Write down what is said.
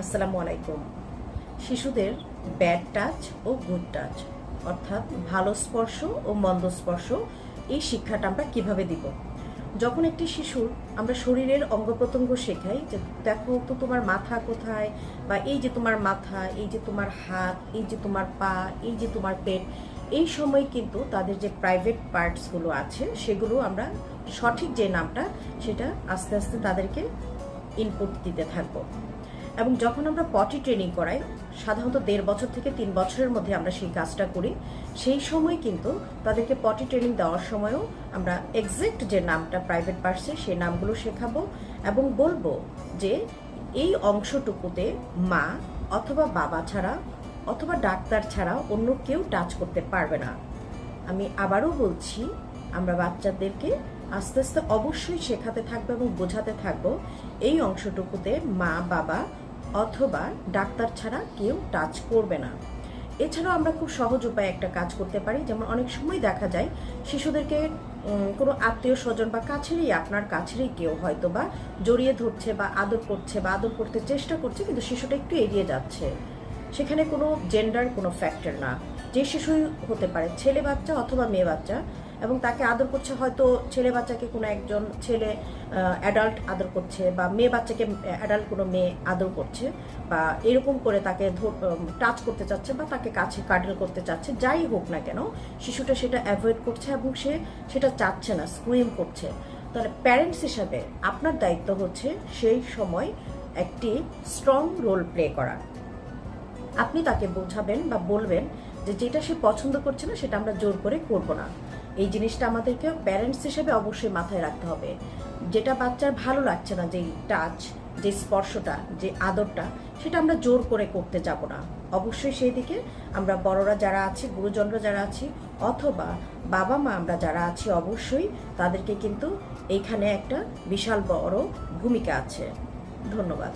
আসসালামু আলাইকুম। শিশুদের ব্যাড টাচ ও গুড টাচ অর্থাৎ ভালো স্পর্শ ও মন্দ স্পর্শ, এই শিক্ষাটা আমরা কীভাবে দিব? যখন একটি শিশুর আমরা শরীরের অঙ্গ প্রত্যঙ্গ শেখাই যে, দেখো তো তোমার মাথা কোথায়? বা, এই যে তোমার মাথা, এই যে তোমার হাত, এই যে তোমার পা, এই যে তোমার পেট, এই সময় কিন্তু তাদের যে প্রাইভেট পার্টসগুলো আছে, সেগুলো আমরা সঠিক যে নামটা, সেটা আস্তে আস্তে তাদেরকে ইনপুট দিতে থাকব। এবং যখন আমরা পটি ট্রেনিং করাই, সাধারণত দেড় বছর থেকে তিন বছরের মধ্যে আমরা সেই কাজটা করি। সেই সময় কিন্তু তাদেরকে পটি ট্রেনিং দেওয়ার সময়ও আমরা এক্সাক্ট যে নামটা প্রাইভেট পার্সে সেই নামগুলো শেখাবো এবং বলব যে এই অংশটুকুতে মা অথবা বাবা ছাড়া অথবা ডাক্তার ছাড়া অন্য কেউ টাচ করতে পারবে না। আমি আবারও বলছি, আমরা বাচ্চাদেরকে আস্তে আস্তে অবশ্যই শেখাতে থাকব এবং বোঝাতে থাকব এই অংশটুকুতে মা, বাবা অথবা ডাক্তার ছাড়া কেউ টাচ করবে না। এছাড়াও আমরা খুব সহজ উপায়ে একটা কাজ করতে পারি, যেমন অনেক সময় দেখা যায় শিশুদেরকে কোনো আত্মীয় স্বজন বা কাছেরই, আপনার কাছেরই কেউ হয়তো বা জড়িয়ে ধরছে বা আদর করছে বা আদর করতে চেষ্টা করছে, কিন্তু শিশুটা একটু এড়িয়ে যাচ্ছে। সেখানে কোনো জেন্ডার কোনো ফ্যাক্টর না। যে শিশুই হতে পারে, ছেলে বাচ্চা অথবা মেয়ে বাচ্চা এবং তাকে আদর করছে হয়তো ছেলে বাচ্চাকে কোনো একজন ছেলে অ্যাডাল্ট আদর করছে বা মেয়ে বাচ্চাকে অ্যাডাল্ট কোনো মেয়ে আদর করছে বা এরকম করে তাকে টাচ করতে চাচ্ছে বা তাকে কাছে কাডল করতে চাচ্ছে, যাই হোক না কেন, শিশুটা সেটা অ্যাভয়েড করছে এবং সে সেটা চাচ্ছে না স্ক্রিম করছে। তাহলে প্যারেন্টস হিসাবে আপনার দায়িত্ব হচ্ছে সেই সময় একটি স্ট্রং রোল প্লে করা। আপনি তাকে বোঝাবেন বা বলবেন যে যেটা সে পছন্দ করছে না সেটা আমরা জোর করে করব না। এই জিনিসটা আমাদেরকে প্যারেন্টস হিসেবে অবশ্যই মাথায় রাখতে হবে। যেটা বাচ্চার ভালো লাগছে না যে টাচ যে স্পর্শটা যে আদরটা, সেটা আমরা জোর করে করতে যাব না। অবশ্যই সেই দিকে আমরা বড়রা যারা আছি, গুরুজনরা যারা আছি, অথবা বাবা মা আমরা যারা আছি, অবশ্যই তাদেরকে কিন্তু এইখানে একটা বিশাল বড় ভূমিকা আছে। ধন্যবাদ।